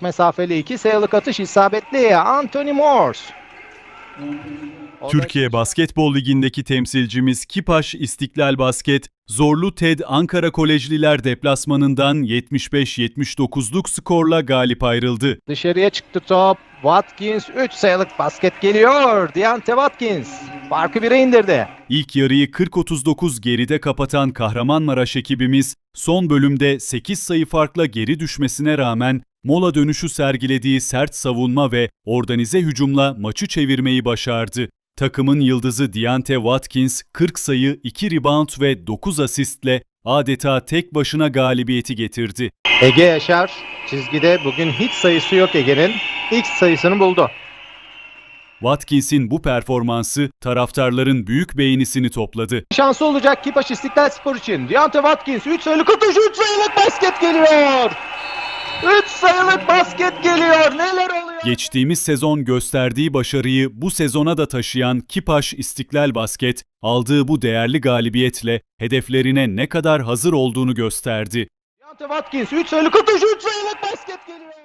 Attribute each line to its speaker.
Speaker 1: Uzak mesafeli 2 sayılık atış isabetli Anthony Morse.
Speaker 2: Türkiye Basketbol Ligi'ndeki temsilcimiz Kipaş İstiklal Basket, zorlu TED Ankara Kolejliler deplasmanından 75-79'luk skorla galip ayrıldı.
Speaker 1: Dışarıya çıktı top. Watkins 3 sayılık basket geliyor. Deante Watkins farkı 1'e indirdi.
Speaker 2: İlk yarıyı 40-39 geride kapatan Kahramanmaraş ekibimiz son bölümde 8 sayı farkla geri düşmesine rağmen mola dönüşü sergilediği sert savunma ve organize hücumla maçı çevirmeyi başardı. Takımın yıldızı Deante Watkins 40 sayı, 2 rebound ve 9 asistle adeta tek başına galibiyeti getirdi.
Speaker 1: Ege Yaşar çizgide bugün hiç sayısı yok Ege'nin. İlk sayısını buldu.
Speaker 2: Watkins'in bu performansı taraftarların büyük beğenisini topladı.
Speaker 1: Şansı olacak Kipaş İstiklal Spor için. Deante Watkins 3 sayılık atış 3 sayılık basket geliyor. 3 sayılık basket geliyor. Neler oluyor?
Speaker 2: Geçtiğimiz sezon gösterdiği başarıyı bu sezona da taşıyan Kipaş İstiklal Basket, aldığı bu değerli galibiyetle hedeflerine ne kadar hazır olduğunu gösterdi.
Speaker 1: Deante Watkins 3 sayılık atış 3 sayılık basket geliyor.